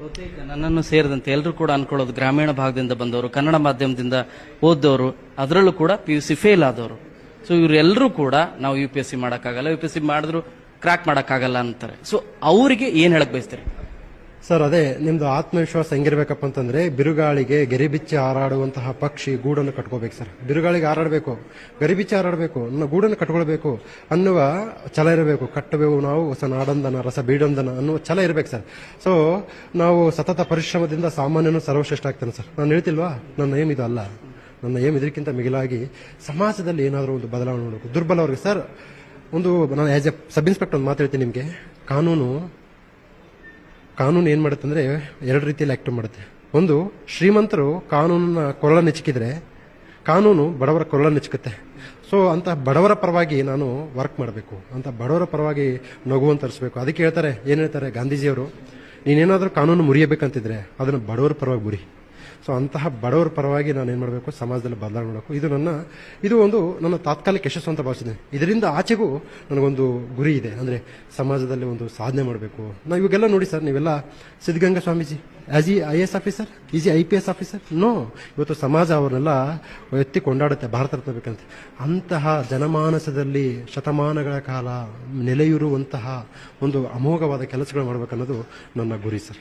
ಬಹುತೇಕ ನನ್ನನ್ನು ಸೇರಿದಂತೆ ಎಲ್ಲರೂ ಕೂಡ ಅನ್ಕೊಳ್ಳೋದು ಗ್ರಾಮೀಣ ಭಾಗದಿಂದ ಬಂದವರು, ಕನ್ನಡ ಮಾಧ್ಯಮದಿಂದ ಓದ್ದವರು, ಅದರಲ್ಲೂ ಕೂಡ ಪಿ ಯು ಸಿ ಫೇಲ್ ಆದವರು. ಸೊ ಇವರೆಲ್ಲರೂ ಕೂಡ ನಾವು ಯು ಪಿ ಎಸ್ ಸಿ ಮಾಡೋಕ್ಕಾಗಲ್ಲ ಯು ಪಿ ಎಸ್ ಸಿ ಮಾಡಿದ್ರು ಕ್ರ್ಯಾಕ್ ಮಾಡೋಕ್ಕಾಗಲ್ಲ ಅಂತಾರೆ. ಸೊ ಅವರಿಗೆ ಏನು ಹೇಳಕ್ ಬಯಸ್ತೀರಿ? ಸರ್, ಅದೇ, ನಿಮ್ದು ಆತ್ಮವಿಶ್ವಾಸ ಹೆಂಗಿರ್ಬೇಕಪ್ಪ ಅಂತಂದ್ರೆ, ಬಿರುಗಾಳಿಗೆ ಗೆರಿಬಿಚ್ಚಿ ಹಾರಾಡುವಂತಹ ಪಕ್ಷಿ ಗೂಡನ್ನು ಕಟ್ಕೋಬೇಕು ಸರ್. ಬಿರುಗಾಳಿಗೆ ಹಾರಾಡಬೇಕು, ಗರಿಬಿಚ್ಚಿ ಹಾರಾಡಬೇಕು ನನ್ನ ಗೂಡನ್ನು ಕಟ್ಕೊಳ್ಬೇಕು ಅನ್ನುವ ಛಲ ಇರಬೇಕು. ಕಟ್ಟಬೇಕು ನಾವು, ಹೊಸ ನಾಡಂದನ, ರಸ ಬೀಡೊಂದನ ಅನ್ನುವ ಛಲ ಇರಬೇಕು ಸರ್. ಸೊ ನಾವು ಸತತ ಪರಿಶ್ರಮದಿಂದ ಸಾಮಾನ್ಯನು ಸರ್ವಶ್ರೇಷ್ಠ ಆಗ್ತಾನೆ ಸರ್. ನಾನು ಹೇಳ್ತಿಲ್ವಾ? ನನ್ನ ಏಮ್ ಇದು ಅಲ್ಲ. ನನ್ನ ಏಮ್ ಇದಕ್ಕಿಂತ ಮಿಗಿಲಾಗಿ ಸಮಾಜದಲ್ಲಿ ಏನಾದರೂ ಒಂದು ಬದಲಾವಣೆ ನೋಡಬೇಕು. ದುರ್ಬಲವರಿಗೆ ಸರ್, ಒಂದು, ನಾನು ಆಸ್ ಎ ಸಬ್, ಇನ್ಸ್ಪೆಕ್ಟರ್ ಒಂದು ಮಾತು ಹೇಳ್ತೀನಿ ನಿಮಗೆ. ಕಾನೂನು ಕಾನೂನು ಏನು ಮಾಡುತ್ತೆ ಅಂದ್ರೆ ಎರಡು ರೀತಿಯಲ್ಲಿ ಆಕ್ಟ್ ಮಾಡುತ್ತೆ. ಒಂದು, ಶ್ರೀಮಂತರು ಕಾನೂನನ್ನ ಕೊರಳ ನೆಚ್ಚಿಕಿದ್ರೆ ಕಾನೂನು ಬಡವರ ಕೊರಳ ನೆಚ್ಚುತ್ತೆ ಸೊ ಅಂತ ಬಡವರ ಪರವಾಗಿ ನಾನು ವರ್ಕ್ ಮಾಡಬೇಕು. ಅಂತ ಬಡವರ ಪರವಾಗಿ ನಗುವನ್ನು ತರಿಸ್ಬೇಕು. ಅದಕ್ಕೆ ಹೇಳ್ತಾರೆ, ಏನು ಹೇಳ್ತಾರೆ ಗಾಂಧೀಜಿಯವರು, ನೀನೇನಾದರೂ ಕಾನೂನು ಮುರಿಯಬೇಕಂತಿದ್ರೆ ಅದನ್ನು ಬಡವರ ಪರವಾಗಿ ಮುರಿ. ಸೊ ಅಂತಹ ಬಡವರ ಪರವಾಗಿ ನಾನು ಏನು ಮಾಡಬೇಕು? ಸಮಾಜದಲ್ಲಿ ಬದಲಾವಣೆ ಮಾಡಬೇಕು. ಇದು ನನ್ನ, ಇದು ಒಂದು ನನ್ನ ತಾತ್ಕಾಲಿಕ ಯಶಸ್ಸು ಅಂತ ಭಾವಿಸಿದ್ದೇನೆ ಇದರಿಂದ ಆಚೆಗೂ ನನಗೊಂದು ಗುರಿ ಇದೆ. ಅಂದರೆ ಸಮಾಜದಲ್ಲಿ ಒಂದು ಸಾಧನೆ ಮಾಡಬೇಕು. ನಾವು ಇವಾಗೆಲ್ಲ ನೋಡಿ ಸರ್, ನೀವೆಲ್ಲ Siddaganga Swamiji as I A S officer is a I P S officer no ಇವತ್ತು ಸಮಾಜ ಅವ್ರನ್ನೆಲ್ಲ ಎತ್ತಿ ಕೊಂಡಾಡುತ್ತೆ. ಭಾರತ ರತ್ನ ಬೇಕಂತ. ಅಂತಹ ಜನಮಾನಸದಲ್ಲಿ ಶತಮಾನಗಳ ಕಾಲ ನೆಲೆಯೂರುವಂತಹ ಒಂದು ಅಮೋಘವಾದ ಕೆಲಸಗಳು ಮಾಡಬೇಕನ್ನೋದು ನನ್ನ ಗುರಿ ಸರ್.